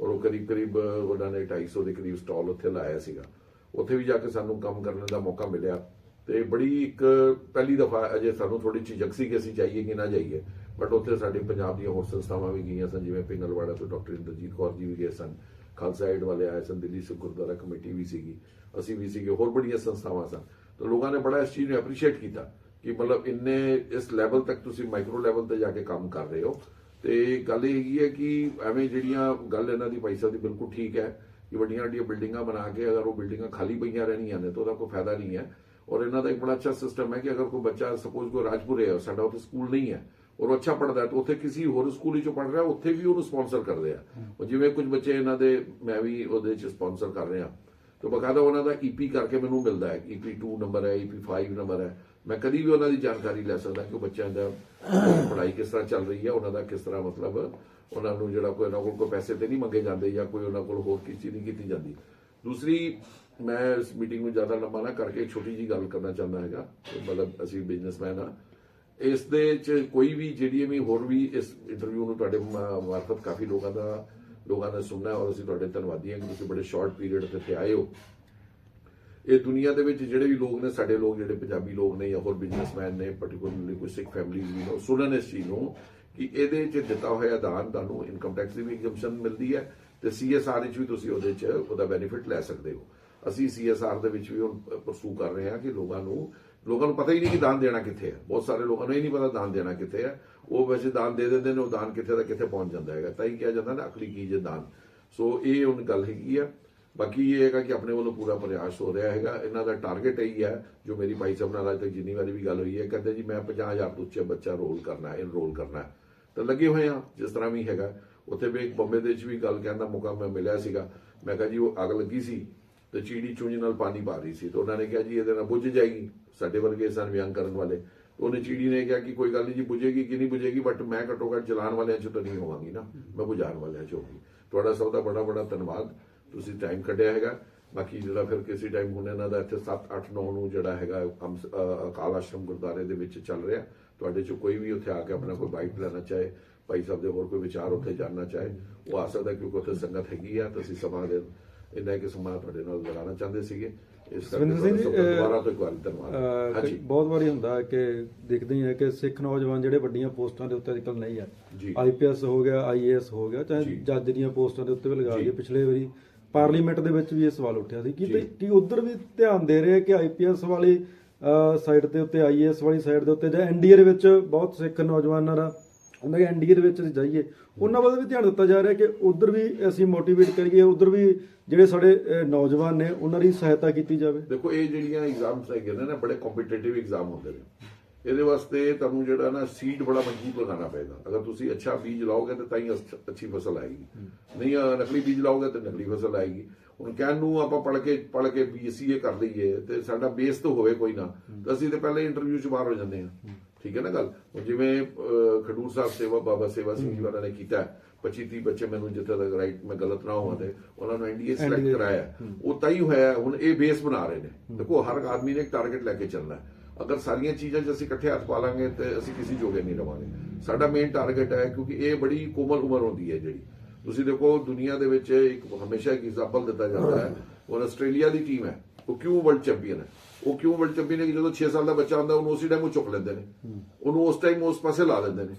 D: ਔਰ ਉਹ ਕਰੀਬ ਕਰੀਬ ਉਹਨਾਂ ਨੇ 250 ਦੇ ਕਰੀਬ ਸਟਾਲ ਉੱਥੇ ਲਾਇਆ ਸੀਗਾ। ਉੱਥੇ ਵੀ ਜਾ ਕੇ ਸਾਨੂੰ ਕੰਮ ਕਰਨ ਦਾ ਮੌਕਾ ਮਿਲਿਆ। ਤੇ ਬੜੀ ਇੱਕ ਪਹਿਲੀ ਦਫਾ ਅਜੇ ਸਾਨੂੰ ਥੋੜੀ ਝਿਜਕ ਸੀ ਕਿ ਅਸੀਂ ਜਾਈਏ ਕਿ ਨਾ ਜਾਈਏ। ਬਟ ਉੱਥੇ ਸਾਡੇ ਪੰਜਾਬ ਦੀਆਂ ਹੋਰ ਸੰਸਥਾਵਾਂ ਵੀ ਗਈਆਂ ਸਨ, ਜਿਵੇਂ ਪਿੰਗਲਵਾੜਾ ਤੋਂ ਡਾਕਟਰ ਇੰਦਰਜੀਤ ਕੌਰ ਜੀ ਵੀ ਗਏ ਸਨ। ਖਾਲਸਾ ਏਡ ਵਾਲੇ ਆਏ ਸਨ, ਦਿੱਲੀ ਸਿੱਖ ਗੁਰਦੁਆਰਾ ਕਮੇਟੀ ਵੀ ਸੀਗੀ, ਅਸੀਂ ਵੀ ਸੀਗੇ, ਹੋਰ ਬੜੀਆਂ ਸੰਸਥਾਵਾਂ ਸਨ। ਤਾਂ ਲੋਕਾਂ ਨੇ ਬੜਾ ਇਸ ਚੀਜ਼ ਨੂੰ ਐਪਰੀਸ਼ੀਏਟ ਕੀਤਾ ਕਿ ਮਤਲਬ ਇੰਨੇ ਇਸ ਲੈਵਲ ਤੱਕ ਤੁਸੀਂ ਮਾਈਕਰੋ ਲੈਵਲ ਤੇ ਜਾ ਕੇ ਕੰਮ ਕਰ ਰਹੇ ਹੋ। ਤੇ ਗੱਲ ਇਹ ਹੈਗੀ ਹੈ ਕਿ ਐਵੇਂ ਜਿਹੜੀਆਂ ਗੱਲ ਇਹਨਾਂ ਦੀ ਪੈਸਾ ਦੀ ਬਿਲਕੁਲ ਠੀਕ ਹੈ ਕਿ ਵੱਡੀਆਂ ਵੱਡੀਆਂ ਬਿਲਡਿੰਗਾਂ ਬਣਾ ਕੇ ਅਗਰ ਉਹ ਬਿਲਡਿੰਗਾਂ ਖਾਲੀ ਪਈਆਂ ਰਹਿਣੀਆਂ ਨੇ ਤਾਂ ਉਹਦਾ ਕੋਈ ਫਾਇਦਾ ਨਹੀਂ ਹੈ। ਔਰ ਇਹਨਾਂ ਦਾ ਇੱਕ ਬੜਾ ਅੱਛਾ ਸਿਸਟਮ ਹੈ ਕਿ ਅਗਰ ਕੋਈ ਬੱਚਾ ਸਪੋਜ਼ ਕੋਈ ਰਾਜਪੁਰੇ ਹੈ, ਸਾਡਾ ਉੱਥੇ ਸਕੂਲ ਨਹੀਂ ਹੈ ਔਰ ਅੱਛਾ ਪੜਦਾ ਹੈ ਤਾਂ ਉੱਥੇ ਕਿਸੇ ਹੋਰ ਸਕੂਲ ਵਿੱਚੋਂ ਪੜ ਰਿਹਾ ਉੱਥੇ ਵੀ ਉਹਨੂੰ ਸਪਾਂਸਰ ਕਰਦੇ ਆ ਉਹ ਜਿਵੇਂ ਕੁਝ ਬੱਚੇ ਇਹਨਾਂ ਦੇ ਮੈਂ ਵੀ ਉਹਦੇ ਵਿੱਚ ਸਪਾਂਸਰ ਕਰ ਰਿਹਾ। ਤਾਂ ਬਕਾਇਦਾ ਉਹਨਾਂ ਦਾ ਈਪੀ ਕਰਕੇ ਮੈਨੂੰ ਮਿਲਦਾ ਹੈ। ਈਪੀ 2 ਨੰਬਰ ਹੈ ਈਪੀ 5 ਨੰਬਰ ਹੈ। ਮੈਂ ਕਦੀ ਵੀ ਉਹਨਾਂ ਦੀ ਜਾਣਕਾਰੀ ਲੈ ਸਕਦਾ ਕਿ ਬੱਚਿਆਂ ਦਾ ਪੜ੍ਹਾਈ ਕਿਸ ਤਰ੍ਹਾਂ ਚੱਲ ਰਹੀ ਹੈ ਉਹਨਾਂ ਦਾ ਕਿਸ ਤਰ੍ਹਾਂ ਮਤਲਬ ਉਹਨਾਂ ਨੂੰ ਜਿਹੜਾ ਕੋਈ ਕੋਲ ਕੋਈ ਪੈਸੇ ਤੇ ਨਹੀਂ ਮੰਗੇ ਜਾਂਦੇ ਜਾਂ ਕੋਈ ਉਹਨਾਂ ਕੋਲ ਹੋਰ ਕਿਸੇ ਚੀਜ਼ ਨਹੀਂ ਕੀਤੀ ਜਾਂਦੀ। ਦੂਸਰੀ ਮੈਂ ਇਸ ਮੀਟਿੰਗ ਨੂੰ ਜ਼ਿਆਦਾ ਲੰਬਾ ਨਾ ਕਰਕੇ ਛੋਟੀ ਜੀ ਗੱਲ ਕਰਨਾ ਚਾਹੁੰਦਾ ਹੈਗਾ। ਮਤਲਬ ਅਸੀਂ ਬਿਜ਼ਨਸਮੈਨ ਆ। ਇਸ ਦੇ ਚ ਕੋਈ ਵੀ ਜਿਹੜੀ ਵੀ ਹੋਰ ਵੀ ਇਸ ਇੰਟਰਵਿਊ ਨੂੰ ਤੁਹਾਡੇ ਮਾਰਫਤ ਕਾਫੀ ਲੋਕਾਂ ਦਾ, ਲੋਕਾਂ ਨੇ ਸੁਣਨਾ ਔਰ ਅਸੀਂ ਤੁਹਾਡੇ ਧੰਨਵਾਦੀ ਹਾਂ ਕਿ ਤੁਸੀਂ ਬੜੇ ਸ਼ਾਰਟ ਪੀਰੀਅਡ ਤੇ ਆਏ ਹੋ। ਇਹ ਦੁਨੀਆ ਦੇ ਵਿੱਚ ਜਿਹੜੇ ਵੀ ਲੋਕ ਨੇ, ਸਾਡੇ ਲੋਕ ਜਿਹੜੇ ਪੰਜਾਬੀ ਲੋਕ ਨੇ ਜਾਂ ਹੋਰ ਬਿਜ਼ਨਸਮੈਨ ਨੇ ਪਾਰਟਿਕੂਲਰਲੀ ਕੋਈ ਸਿੱਖ ਫੈਮਿਲੀਜ਼ ਵੀ ਨੇ ਸੁਣਨ ਇਸ ਚੀਜ਼ ਨੂੰ ਕਿ ਇਹਦੇ 'ਚ ਦਿੱਤਾ ਹੋਇਆ ਦਾਨ ਤੁਹਾਨੂੰ ਇਨਕਮ ਟੈਕਸ ਦੀ ਵੀ ਐਗਜ਼ੈਂਪਸ਼ਨ ਮਿਲਦੀ ਹੈ ਤੇ ਸੀਐਸਆਰ ਵਿੱਚ ਵੀ ਤੁਸੀਂ ਉਹਦੇ 'ਚ ਉਹਦਾ ਬੈਨੀਫਿਟ ਲੈ ਸਕਦੇ ਹੋ। ਅਸੀਂ ਸੀਐਸਆਰ ਦੇ ਵਿੱਚ ਵੀ ਹੁਣ ਪਰਸੂ ਕਰ ਰਹੇ ਹਾਂ ਕਿ ਲੋਕਾਂ ਨੂੰ ਲੋਕਾਂ ਨੂੰ ਪਤਾ ਹੀ ਨਹੀਂ ਕਿ ਦਾਨ ਦੇਣਾ ਕਿੱਥੇ ਹੈ। ਬਹੁਤ ਸਾਰੇ ਲੋਕਾਂ ਨੂੰ ਇਹ ਨਹੀਂ ਪਤਾ ਦਾਨ ਦੇਣਾ ਕਿੱਥੇ ਹੈ। ਉਹ ਵੈਸੇ ਦਾਨ ਦੇ ਦਿੰਦੇ ਨੇ, ਉਹ ਦਾਨ ਕਿੱਥੇ ਦਾ ਕਿੱਥੇ ਪਹੁੰਚ ਜਾਂਦਾ ਹੈਗਾ। ਤਾਂ ਹੀ ਕਿਹਾ ਜਾਂਦਾ ਨਾ ਅਖਲੀ ਕੀ ਜੇ ਦਾਨ। ਸੋ ਇਹ ਹੁਣ ਗੱਲ ਹੈਗੀ ਆ। ਬਾਕੀ ਇਹ ਹੈਗਾ ਕਿ ਆਪਣੇ ਵੱਲੋਂ ਪੂਰਾ ਪ੍ਰਯਾਸ ਹੋ ਰਿਹਾ ਹੈਗਾ। ਇਹਨਾਂ ਦਾ ਟਾਰਗੇਟ ਇਹੀ ਹੈ ਜੋ ਮੇਰੀ ਭਾਈ ਸਾਹਿਬ ਨਾਲ ਅੱਜ ਤੱਕ ਜਿੰਨੀ ਵਾਰੀ ਵੀ ਗੱਲ ਹੋਈ ਹੈ, ਕਹਿੰਦੇ ਜੀ, ਮੈਂ 50000 ਤੋਂ ਉੱਚੇ ਬੱਚਾ ਰੋਲ ਕਰਨਾ ਹੈ ਇਨਰੋਲ ਕਰਨਾ ਹੈ। ਤਾਂ ਲੱਗੇ ਹੋਏ ਆ, ਜਿਸ ਤਰ੍ਹਾਂ ਵੀ ਹੈਗਾ। ਉੱਥੇ ਵੀ ਇੱਕ ਬੰਬੇ ਦੇ ਵਿੱਚ ਵੀ ਗੱਲ ਕਹਿਣ ਦਾ ਮੌਕਾ ਮੈਂ ਮਿਲਿਆ ਸੀਗਾ। ਮੈਂ ਕਿਹਾ ਜੀ, ਉਹ ਅੱਗ ਲੱਗੀ ਸੀ ਤੇ ਚੀੜੀ ਚੁੰਝ ਨਾਲ ਪਾਣੀ ਪਾ ਰਹੀ ਸੀ। ਤੇ ਉਹਨਾਂ ਨੇ ਕਿਹਾ ਜੀ, ਇਹਦੇ ਨਾਲ ਬੁੱਝ ਜਾਏਗੀ। ਸਾਡੇ ਵਰਗੇ ਸਨ ਵਿਅੰਗ ਕਰਨ ਵਾਲੇ। ਉਹਨੇ ਚੀੜੀ ਨੇ ਕਿਹਾ ਕਿ ਕੋਈ ਗੱਲ ਨਹੀਂ ਜੀ ਬੁਝੇਗੀ ਕਿ ਨਹੀਂ ਬੁਝੇਗੀ ਬਟ ਮੈਂ ਘੱਟੋ ਘੱਟ ਚਲਾਉਣ ਵਾਲਿਆਂ ਚ ਤਾਂ ਨਹੀਂ ਹੋਵਾਂਗੀ ਨਾ। ਮੈਂ ਬੁਝਾਉਣ ਵਾਲਿਆਂ ਚ ਹੋਵਾਂਗੀ। ਤੁਹਾਡਾ ਸਭ ਦਾ ਬੜਾ ਬੜਾ ਧੰਨਵਾਦ। ਤੁਸੀਂ ਟਾਈਮ ਕੱਢਿਆ ਹੈਗਾ। ਬਾਕੀ ਜਿਹੜਾ ਫਿਰ ਕਿਸੇ ਟਾਈਮ ਹੁਣ ਇਹਨਾਂ ਦਾ ਇੱਥੇ 7 8 9 ਨੂੰ ਜਿਹੜਾ ਹੈਗਾ ਅਕਾਲ ਆਸ਼ਰਮ ਗੁਰਦਾਰੇ ਦੇ ਵਿੱਚ ਚੱਲ ਰਿਹਾ। ਤੁਹਾਡੇ ਚ ਕੋਈ ਵੀ ਉੱਥੇ ਆ ਕੇ ਆਪਣਾ ਕੋਈ ਬਾਈਟ ਲੈਣਾ ਚਾਹੇ, ਭਾਈ ਸਾਹਿਬ ਦੇ ਹੋਰ ਕੋਈ ਵਿਚਾਰ ਉੱਥੇ ਜਾਣਨਾ ਚਾਹੇ, ਉਹ ਆ ਸਕਦਾ ਕਿਉਂਕਿ ਉੱਥੇ ਸੰਗਤ ਹੈਗੀ ਆ। ਤੁਸੀਂ ਸਮਾਂ ਦੇ ਇੰਨਾ ਕਿ ਸਮਾਂ ਤੁਹਾਡੇ ਨਾਲ ਲਗਾਉਣਾ ਚਾਹੁੰਦੇ ਸੀਗੇ।
E: ਸੁਰਿੰਦਰ ਸਿੰਘ ਜੀ,
D: ਦੁਬਾਰਾ ਤੋਂ ਇੱਕ ਵਾਰੀ ਧੰਨਵਾਦ ਹਾਂਜੀ
E: ਬਹੁਤ ਵਾਰੀ ਹੁੰਦਾ ਹੈ ਕਿ ਦੇਖਦੇ ਹੀ ਕਿ ਸਿੱਖ ਨੌਜਵਾਨ ਜਿਹੜੇ ਵੱਡੀਆਂ ਪੋਸਟਾਂ ਦੇ ਉੱਤੇ ਅੱਜਕੱਲ ਨਹੀਂ
D: ਜੀ।
E: ਆਈਪੀਐਸ ਹੋ ਗਿਆ ਆਈਏਐਸ ਹੋ ਗਿਆ ਚਾਹੇ। ਜੱਜ ਦੀਆਂ ਪੋਸਟਾਂ ਦੇ ਉੱਤੇ ਵੀ ਲਗਾ। ਲਈਏ ਪਿਛਲੇ ਵਾਰੀ ਪਾਰਲੀਮੈਂਟ ਦੇ ਵਿੱਚ ਵੀ ਇਹ ਸਵਾਲ ਉੱਠਿਆ ਸੀ ਕਿ ਕੀ ਉਧਰ ਵੀ ਧਿਆਨ ਦੇ ਰਹੇ ਕਿ ਆਈਪੀਐਸ ਵਾਲੀ ਸਾਈਡ ਦੇ ਉੱਤੇ ਆਈਏਐਸ ਵਾਲੀ ਸਾਈਡ ਦੇ ਉੱਤੇ ਜਾਂ ਐਨਡੀਏ ਦੇ ਵਿੱਚ ਬਹੁਤ ਸਿੱਖ ਨੌਜਵਾਨਾਂ ਦਾ ਉਹਨਾਂ ਦੇ ਐਨਡੀਏ ਦੇ ਵਿੱਚ ਜਾਈਏ, ਉਹਨਾਂ ਵੱਲ ਵੀ ਧਿਆਨ ਦਿੱਤਾ ਜਾ ਰਿਹਾ ਕਿ ਉਧਰ ਵੀ ਅਸੀਂ ਮੋਟੀਵੇਟ ਕਰੀਏ, ਉਧਰ ਵੀ ਜਿਹੜੇ ਸਾਡੇ ਨੌਜਵਾਨ ਨੇ, ਉਹਨਾਂ ਦੀ ਸਹਾਇਤਾ ਕੀਤੀ ਜਾਵੇ।
D: ਦੇਖੋ, ਇਹ ਜਿਹੜੀਆਂ ਐਗਜ਼ਾਮਸ ਹੈਗੇ ਨੇ ਨਾ, ਬੜੇ ਕੰਪੀਟੀਟਿਵ ਐਗਜ਼ਾਮ ਹੁੰਦੇ ਨੇ। ਇਹਦੇ ਵਾਸਤੇ ਤੁਹਾਨੂੰ ਜਿਹੜਾ ਨਾ ਸੀਡ ਬੜਾ ਮਜ਼ਬੂਤ ਲਗਾਉਣਾ ਪਏਗਾ। ਅਗਰ ਤੁਸੀਂ ਅੱਛਾ ਬੀਜ ਲਾਓਗੇ ਤਾਂ ਤਾਂ ਹੀ ਅੱਛੀ ਫਸਲ ਆਏਗੀ। ਨਹੀਂ ਨਕਲੀ ਬੀਜ ਲਾਓਗੇ ਤਾਂ ਨਕਲੀ ਫਸਲ ਆਏਗੀ। ਹੁਣ ਕਹਿਣ ਨੂੰ ਆਪਾਂ ਪੜ ਕੇ ਪੜ ਕੇ ਬੀਐਸਸੀਏ ਕਰ ਲਈਏ ਤੇ ਸਾਡਾ ਬੇਸ ਤਾਂ ਹੋਵੇ ਕੋਈ ਨਾ, ਤਾਂ ਅਸੀਂ ਤੇ ਪਹਿਲੇ ਇੰਟਰਵਿਊ ਚ ਬਾਹਰ ਹੋ ਜਾਂਦੇ ਹਾਂ। ਠੀਕ ਹੈ ਨਾ ਗੱਲ? ਹੁਣ ਜਿਵੇਂ ਖਡੂਰ ਸਾਹਿਬ ਸੇਵਾ ਬਾਬਾ ਸੇਵਾ ਸਿੰਘ ਜੀ ਵਾਲਾ ਨੇ ਕੀਤਾ ਹੈ, 25 30 ਬੱਚੇ ਮੈਨੂੰ ਜਿੱਥੇ ਤੱਕ ਰਾਈਟ ਮੈਂ ਗਲਤ ਨਾ ਹੋਵਾਂ ਤੇ ਉਹਨਾਂ ਨੂੰ ਐਨਡੀਏ ਸਿਲੈਕਟ ਕਰਾਇਆ। ਉਹ ਤਾਂ ਹੀ ਹੋਇਆ ਹੁਣ ਇਹ ਬੇਸ ਬਣਾ ਰਹੇ ਨੇ। ਦੇਖੋ ਹਰ ਆਦਮੀ ਨੇ ਇੱਕ ਟਾਰਗੇਟ ਲੈ ਕੇ ਚੱਲਣਾ ਅਗਰ ਸਾਰੀਆਂ ਚੀਜ਼ਾਂ 'ਚ ਅਸੀਂ ਇਕੱਠੇ ਹੱਥ ਪਾ ਲਾਂਗੇ ਤੇ ਅਸੀਂ ਕਿਸੇ ਜੋਗੇ ਨਹੀਂ ਰਵਾਂਗੇ। ਸਾਡਾ ਮੇਨ ਟਾਰਗੇਟ ਹੈ ਕਿਉਂਕਿ ਇਹ ਬੜੀ ਕੋਮਲ ਉਮਰ ਹੁੰਦੀ ਹੈ ਜਿਹੜੀ। ਤੁਸੀਂ ਦੇਖੋ ਦੁਨੀਆ ਦੇ ਵਿੱਚ ਇੱਕ ਹਮੇਸ਼ਾ ਇੱਕ ਐਗਜ਼ਾਮਪਲ ਦਿੱਤਾ ਜਾਂਦਾ ਹੈ। ਉਹ ਆਸਟ੍ਰੇਲੀਆ ਦੀ ਟੀਮ ਹੈ। ਉਹ ਕਿਉਂ ਵਰਲਡ ਚੈਂਪੀਅਨ ਹੈ? ਉਹ ਕਿਉਂ ਵਰਲਡ ਚੈਂਪੀਅਨ ਹੈ ਕਿ ਜਦੋਂ 6 ਸਾਲ ਦਾ ਬੱਚਾ ਹੁੰਦਾ ਉਹਨੂੰ ਉਸੇ ਟਾਈਮ ਉਹ ਚੁੱਕ ਲੈਂਦੇ ਨੇ। ਉਹਨੂੰ ਉਸ ਟਾਈਮ ਉਸ ਪਾਸੇ ਲਾ ਦਿੰਦੇ ਨੇ।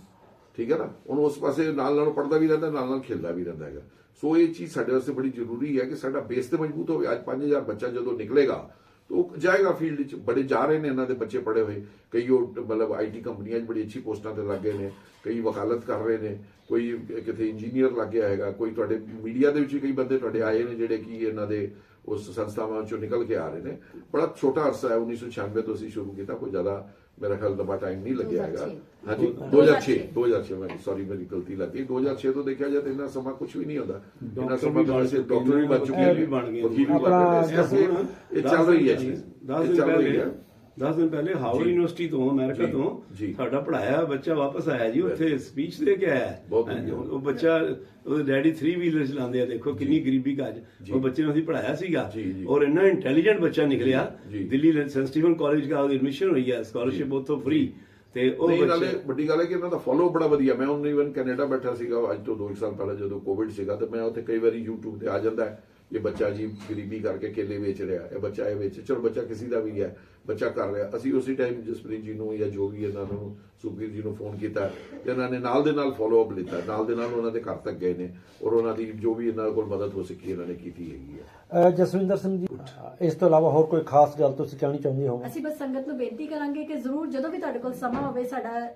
D: ਠੀਕ ਹੈ ਨਾ? ਉਹਨੂੰ ਉਸ ਪਾਸੇ ਨਾਲ ਨਾਲ ਪੜਦਾ ਵੀ ਰਹਿੰਦਾ, ਨਾਲ ਨਾਲ ਖੇਡਦਾ ਵੀ ਰਹਿੰਦਾ ਹੈਗਾ। ਸੋ ਇਹ ਚੀਜ਼ ਸਾਡੇ ਵਾਸਤੇ ਬੜੀ ਜ਼ਰੂਰੀ ਹੈ ਕਿ ਸਾਡਾ ਬੇਸ ਤੇ ਮਜ਼ਬੂਤ ਹੋਵੇ। ਅੱਜ 5000 ਬੱਚਾ ਜਦੋਂ ਨਿਕਲੇਗਾ, ਤਾਂ ਉਹ ਜਾਏਗਾ ਫੀਲਡ 'ਚ ਬੜੇ ਜਾ ਰਹੇ ਨੇ ਇਹਨਾਂ ਦੇ ਬੱਚੇ ਪੜੇ ਹੋਏ। ਕਈ ਉਹ ਮਤਲਬ ਆਈਟੀ ਕੰਪਨੀਆਂ 'ਚ ਬੜੀ ਅੱਛੀ ਪੋਸਟਾਂ ਤੇ ਲੱਗ ਗਏ ਨੇ। ਕਈ ਵਕਾਲਤ ਕਰ ਰਹੇ ਨੇ। ਕੋਈ ਕਿਤੇ ਇੰਜੀਨੀਅਰ ਲੱਗ ਗਿਆ ਹੈਗਾ। ਕੋਈ ਤੁਹਾਡੇ ਮੀਡੀਆ ਦੇ ਵਿੱਚ ਕਈ ਬੰਦੇ ਤੁਹਾਡੇ ਆਏ ਨੇ ਜਿਹੜੇ ਕਿ ਇਹਨਾਂ ਦੇ ਉਸ ਸੰਸਥਾਵਾਂ ਚੋਂ ਨਿਕਲ ਕੇ ਆ ਰਹੇ ਨੇ। ਬੜਾ ਛੋਟਾ ਅਰਸਾ ਹੈ 1996 ਤੋਂ ਅਸੀਂ ਸ਼ੁਰੂ ਕੀਤਾ ਕੋਈ ਜ਼ਿਆਦਾ ਮੇਰਾ ਖਿਆਲ ਲੰਬਾ ਟਾਈਮ ਨਹੀਂ ਲੱਗਿਆ ਹੈਗਾ।
A: 2006
D: ਹਾਂਜੀ 2006 2006 ਮੈਂ ਸੌਰੀ ਮੇਰੀ ਗਲਤੀ ਲੱਗੀ। 2006 ਤੋਂ ਦੇਖਿਆ ਜਾਏ ਤਾਂ ਇੰਨਾ ਸਮਾਂ ਕੁਝ ਵੀ ਨਹੀਂ ਹੁੰਦਾ। ਇੰਨਾ ਸਮਾਂ
B: ਵੀ ਬਣ
D: ਵੈਸੇ ਡਾਕਟਰ ਵੀ ਬਣ ਚੁੱਕੇ ਨੇ
B: ਵੀ ਬਣ ਗਏ
D: ਵਕੀਲ ਵੀ ਬਣ ਗਏ ਇਹ ਚੱਲ ਰਹੀ ਹੈ ਚੀਜ਼
B: 10
D: ਇਹ
B: ਦਿਨ
D: ਚੱਲ ਰਹੀ
B: ਪਹਿਲੇ
D: ਹੈ।
B: 10 ਦਿਨ ਪਹਿਲੇ ਹਾਵਰ। ਯੂਨੀਵਰਸਿਟੀ ਤੋਂ ਅਮਰੀਕਾ ਤੋਂ। ਸਾਡਾ ਪੜਾਇਆ ਬੱਚਾ ਵਾਪਸ ਆਇਆ ਜੀ ਉੱਥੇ ਸਪੀਚ ਦੇ ਕੇ ਆਇਆ। ਉਹ ਬੱਚਾ ਉਹਦੇ ਡੈਡੀ 3 ਵੀਲਰ ਚਲਾਉਂਦੇ ਆ ਦੇਖੋ ਕਿੰਨੀ ਗਰੀਬੀ ਘਰ
D: ਜੀ।
B: ਉਹ ਬੱਚੇ ਨੂੰ ਅਸੀਂ ਪੜਾਇਆ ਸੀਗਾ। ਔਰ ਇੰਨਾ ਇੰਟੈਲੀਜੈਂਟ ਬੱਚਾ ਨਿਕਲਿਆ। ਦਿੱਲੀ ਸੈਂਟ ਕਾਲਜ ਦਾ ਉਹਦੀ ਐਡਮਿਸ਼ਨ ਹੋਈ ਹੈ ਸਕਾਲਰਸ਼ਿਪ ਉੱਥੋਂ ਫ੍ਰੀ ਤੇ ਉਹ ਬੱਚੇ
D: ਵੱਡੀ ਗੱਲ ਹੈ ਕਿ ਇਹਨਾਂ ਦਾ ਫੋਲੋ ਬੜਾ ਵਧੀਆ ਮੈਂ ਹੁਣ ਇਵਨ ਕੈਨੇਡਾ ਬੈਠਾ ਸੀਗਾ ਅੱਜ ਤੋਂ 2 ਸਾਲ ਪਹਿਲਾਂ ਜਦੋਂ ਕੋਵਿਡ ਸੀਗਾ ਤੇ ਮੈਂ ਉੱਥੇ ਕਈ ਵਾਰੀ YouTube ਤੇ ਆ ਜਾਂਦਾ ਹੈ ਇਹ ਬੱਚਾ ਜੀ ਗਰੀਬੀ ਕਰਕੇ ਕੇਲੇ ਵੇਚ ਰਿਹਾ ਇਹ ਬੱਚਾ ਇਹ ਵੇਚ ਚਲੋ ਬੱਚਾ ਕਿਸੇ ਦਾ ਵੀ ਹੈ ਬੱਚਾ ਕਰ ਰਿਹਾ। ਅਸੀਂ ਉਸੇ ਟਾਈਮ ਜਸਪ੍ਰੀਤ ਜੀ ਨੂੰ ਜਾਂ ਜੋ ਵੀ ਇਹਨਾਂ ਨੂੰ ਸੁਖਬੀਰ ਜੀ ਨੂੰ ਫੋਨ ਕੀਤਾ ਤੇ ਇਹਨਾਂ ਨੇ ਨਾਲ ਦੇ ਨਾਲ ਫੋਲੋ ਅਪ ਲਿੱਤਾ। ਨਾਲ ਦੇ ਨਾਲ ਉਹਨਾਂ ਦੇ ਘਰ ਤੱਕ ਗਏ ਨੇ ਔਰ ਉਹਨਾਂ ਦੀ ਜੋ ਵੀ ਇਹਨਾਂ ਕੋਲ ਮਦਦ ਹੋ ਸਕੀ ਇਹਨਾਂ ਨੇ ਕੀਤੀ ਹੈਗੀ ਹੈ।
C: ਜਸਵਿੰਦਰ ਸਿੰਘ ਜੀ ਇਸ ਤੋਂ ਇਲਾਵਾ ਹੋਰ ਕੋਈ ਖਾਸ ਗੱਲ ਤੁਸੀਂ ਕਹਿਣੀ ਚਾਹੁੰਦੇ ਹੋ?
A: ਅਸੀਂ ਬਸ ਸੰਗਤ ਨੂੰ ਬੇਨਤੀ ਕਰਾਂਗੇ ਕਿ ਜ਼ਰੂਰ ਜਦੋਂ ਵੀ ਤੁਹਾਡੇ ਕੋਲ ਸਮਾਂ ਹੋਵੇ ਸਾਡਾ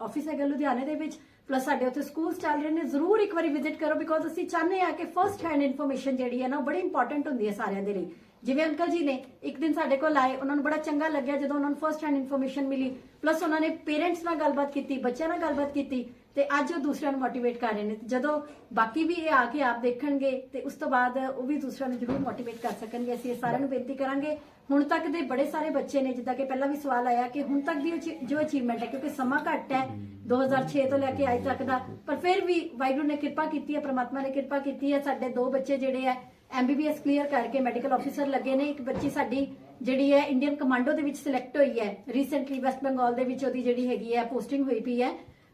A: ਆਫਿਸ ਹੈਗਾ ਲੁਧਿਆਣੇ ਦੇ ਵਿੱਚ ਪਲੱਸ ਸਾਡੇ ਉੱਥੇ ਸਕੂਲਸ ਚੱਲ ਰਹੇ ਨੇ, ਜ਼ਰੂਰ ਇੱਕ ਵਾਰੀ ਵਿਜ਼ਿਟ ਕਰੋ ਬਿਕੋਜ਼ ਅਸੀਂ ਚਾਹੁੰਦੇ ਆ ਕਿ ਫਰਸਟ ਹੈਂਡ ਇਨਫੋਰਮੇਸ਼ਨ ਜਿਹੜੀ ਹੈ ਨਾ ਬੜੀ ਇੰਪੋਰਟੈਂਟ ਹੁੰਦੀ ਹੈ ਸਾਰਿਆਂ ਦੇ ਲਈ। ਜਿਵੇਂ ਅੰਕਲ ਜੀ ਨੇ ਇੱਕ ਦਿਨ ਸਾਡੇ ਕੋਲ ਆਏ, ਉਹਨਾਂ ਨੂੰ ਬੜਾ ਚੰਗਾ ਲੱਗਿਆ ਜਦੋਂ ਉਹਨਾਂ ਨੂੰ ਫਰਸਟ ਹੈਂਡ ਇਨਫੋਰਮੇਸ਼ਨ ਮਿਲੀ। ਪਲੱਸ ਉਹਨਾਂ ਨੇ ਪੇਰੈਂਟਸ ਨਾਲ ਗੱਲਬਾਤ ਕੀਤੀ, ਬੱਚਿਆਂ ਨਾਲ ਗੱਲਬਾਤ ਕੀਤੀ ਤੇ ਅੱਜ ਉਹ ਦੂਸਰਿਆਂ ਨੂੰ ਮੋਟੀਵੇਟ ਕਰ ਰਹੇ ਨੇ। ਜਦੋਂ ਬਾਕੀ ਵੀ ਇਹ ਆ ਕੇ ਆਪ ਦੇਖਣਗੇ ਤੇ ਉਸ ਤੋਂ ਬਾਅਦ ਉਹ ਵੀ ਦੂਸਰਿਆਂ ਨੂੰ ਜ਼ਰੂਰ ਮੋਟੀਵੇਟ ਕਰ ਸਕਣਗੇ। ਅਸੀਂ ਸਾਰਿਆਂ ਨੂੰ ਬੇਨਤੀ ਕਰਾਂਗੇ ਹੁਣ ਤੱਕ ਦੇ ਬੜੇ ਸਾਰੇ ਬੱਚੇ ਨੇ, ਜਿੱਦਾਂ ਕਿ ਪਹਿਲਾਂ ਵੀ ਸਵਾਲ ਆਇਆ ਕਿ ਹੁਣ ਤੱਕ ਦੀ ਉਹ ਜੋ ਅਚੀਵਮੈਂਟ ਹੈ, ਕਿਉਂਕਿ ਸਮਾਂ ਘੱਟ ਹੈ 2006 ਤੋਂ ਲੈ ਕੇ ਅੱਜ ਤੱਕ ਦਾ, ਪਰ ਫਿਰ ਵੀ ਵਾਹਿਗੁਰੂ ਨੇ ਕਿਰਪਾ ਕੀਤੀ ਹੈ, ਪ੍ਰਮਾਤਮਾ ਨੇ ਕਿਰਪਾ ਕੀਤੀ ਹੈ, ਸਾਡੇ ਦੋ ਬੱਚੇ ਜਿਹੜੇ ਹੈ ਐਮਬੀਬੀਐਸ ਕਲੀਅਰ ਕਰਕੇ ਮੈਡੀਕਲ ਆਫੀਸਰ ਲੱਗੇ ਨੇ, ਇੱਕ ਬੱਚੀ ਸਾਡੀ ਜਿਹੜੀ ਹੈ ਇੰਡੀਅਨ ਕਮਾਂਡੋ ਦੇ ਵਿੱਚ ਸਿਲੈਕਟ ਹੋਈ ਹੈ ਰੀਸੈਂਟਲੀ ਵੈਸਟ ਬੰਗਾਲ ਦੇ ਵਿੱਚ ਉਹਦੀ ਜਿਹੜੀ ਹੈਗੀ ਹੈ ਪੋਸਟਿੰਗ ਹੋਈ ਪਈ ਹੈ,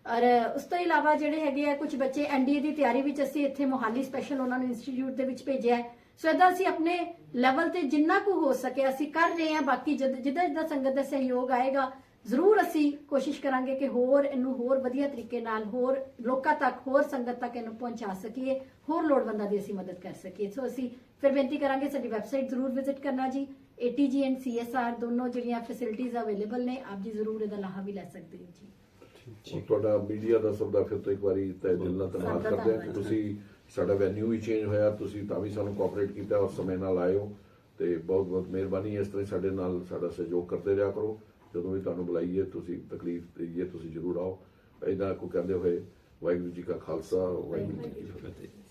A: ਔਰ ਉਸ ਤੋਂ ਇਲਾਵਾ ਜਿਹੜੇ ਹੈਗੇ ਆ ਕੁਝ ਬੱਚੇ ਐਨਡੀਏ ਦੀ ਤਿਆਰੀ ਵਿੱਚ ਅਸੀਂ ਇੱਥੇ ਮੋਹਾਲੀ ਸਪੈਸ਼ਲ ਉਹਨਾਂ ਨੂੰ ਇੰਸਟੀਚਿਊਟ ਦੇ ਵਿੱਚ ਭੇਜਿਆ ਹੈ ਸੋ ਇਹਦਾ ਅਸੀਂ ਆਪਣੇ ਲੈਵਲ ਤੇ ਜਿੰਨਾ ਕੁ ਹੋ ਸਕੇ ਅਸੀਂ ਕਰ ਰਹੇ ਹਾਂ ਬਾਕੀ ਜਦ ਜਿੱਦਾਂ ਸੰਗਤ ਦਾ ਸਹਿਯੋਗ ਆਏਗਾ ਜ਼ਰੂਰ ਅਸੀਂ ਕੋਸ਼ਿਸ਼ ਕਰਾਂਗੇ ਕਿ ਹੋਰ ਇਹਨੂੰ ਹੋਰ ਵਧੀਆ ਤਰੀਕੇ ਨਾਲ ਹੋਰ ਲੋਕਾਂ ਤੱਕ ਹੋਰ ਸੰਗਤ ਤੱਕ ਇਹਨੂੰ ਪਹੁੰਚਾ ਸਕੀਏ ਹੋਰ ਲੋੜਵੰਦਾਂ ਦੀ ਅਸੀਂ ਮਦਦ ਕਰ ਸਕੀਏ। ਸੋ ਅਸੀਂ ਫਿਰ ਬੇਨਤੀ ਕਰਾਂਗੇ ਸਾਡੀ ਵੈਬਸਾਈਟ ਜ਼ਰੂਰ ਵਿਜ਼ਿਟ ਕਰਨਾ ਜੀ। ATG ਐਂਡ CSR ਦੋਨੋਂ ਜਿਹੜੀਆਂ ਫੈਸਿਲਿਟੀਆਂ ਅਵੇਲੇਬਲ ਨੇ ਆਪ ਜੀ ਜ਼ਰੂਰ ਇਹਦਾ ਲਾਹਾ ਵੀ ਲੈ ਸਕਦੇ ਹੋ ਜੀ।
D: ਤੁਹਾਡਾ ਮੀਡੀਆ ਦਾ ਸਭ ਦਾ ਫਿਰ ਤੋਂ ਇੱਕ ਵਾਰੀ ਤਹਿ ਦਿਲ ਨਾਲ ਧੰਨਵਾਦ ਕਰਦੇ ਹਾਂ ਕਿ। ਤੁਸੀਂ ਸਾਡਾ ਵੈਨਿਊ ਵੀ ਚੇਂਜ ਹੋਇਆ, ਤੁਸੀਂ ਤਾਂ ਵੀ ਸਾਨੂੰ ਕੋਆਪਰੇਟ ਕੀਤਾ ਔਰ ਸਮੇਂ ਨਾਲ ਆਇਓ ਹੋ ਤੇ ਬਹੁਤ ਬਹੁਤ ਮਿਹਰਬਾਨੀ, ਇਸ ਤਰ੍ਹਾਂ ਹੀ ਸਾਡੇ ਨਾਲ ਸਾਡਾ ਸਹਿਯੋਗ ਕਰਦੇ ਰਿਹਾ ਕਰੋ। ਜਦੋਂ ਵੀ ਤੁਹਾਨੂੰ ਬੁਲਾਈਏ, ਤੁਸੀਂ ਤਕਲੀਫ ਦੇਈਏ, ਤੁਸੀਂ ਜ਼ਰੂਰ ਆਓ। ਇਹਦਾ ਕੋ ਕਹਿੰਦੇ ਹੋਏ, ਵਾਹਿਗੁਰੂ ਜੀ ਕਾ ਖਾਲਸਾ, ਵਾਹਿਗੁਰੂ ਜੀ ਕੀ
B: ਫਤਿਹ।